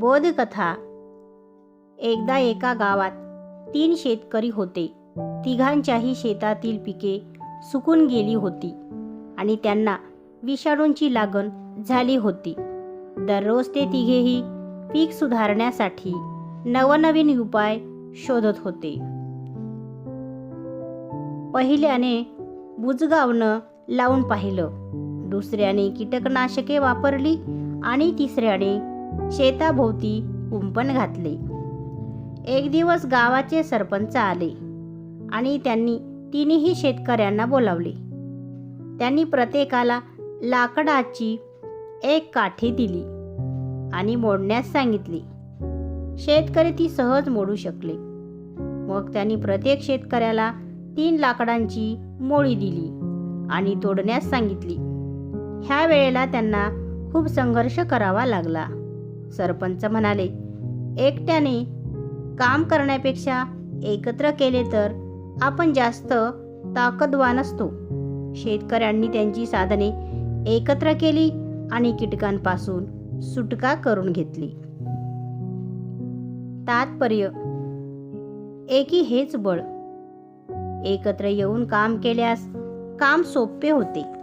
बोधकथा. एकदा एका गावात तीन शेतकरी होते. तिघांच्याही शेतातील पिके सुकून गेली होती आणि त्यांना विषाणूंची लागण झाली होती. दररोज ते तिघेही पीक सुधारण्यासाठी नवनवीन उपाय शोधत होते. पहिल्याने बुजगावनं लावून पाहिलं. दुसऱ्याने कीटकनाशके वापरली आणि तिसऱ्याने शेताभोवती कुंपण घातले. एक दिवस गावाचे सरपंच आले आणि त्यांनी तिन्ही शेतकऱ्यांना बोलावले. त्यांनी प्रत्येकाला लाकडाची एक काठी दिली आणि मोडण्यास सांगितले. शेतकरी ती सहज मोडू शकले. मग त्यांनी प्रत्येक शेतकऱ्याला तीन लाकडांची मोळी दिली आणि तोडण्यास सांगितली. ह्या वेळेला त्यांना खूप संघर्ष करावा लागला. सरपंच म्हणाले एकट्याने काम करण्यापेक्षा एकत्र केले तर आपण जास्त ताकदवान असतो. शेतकऱ्यांनी त्यांची साधने एकत्र केली आणि कीटकांपासून सुटका करून घेतली. तात्पर्य एकी हेच बळ. एकत्र येऊन काम केल्यास काम सोपे होते.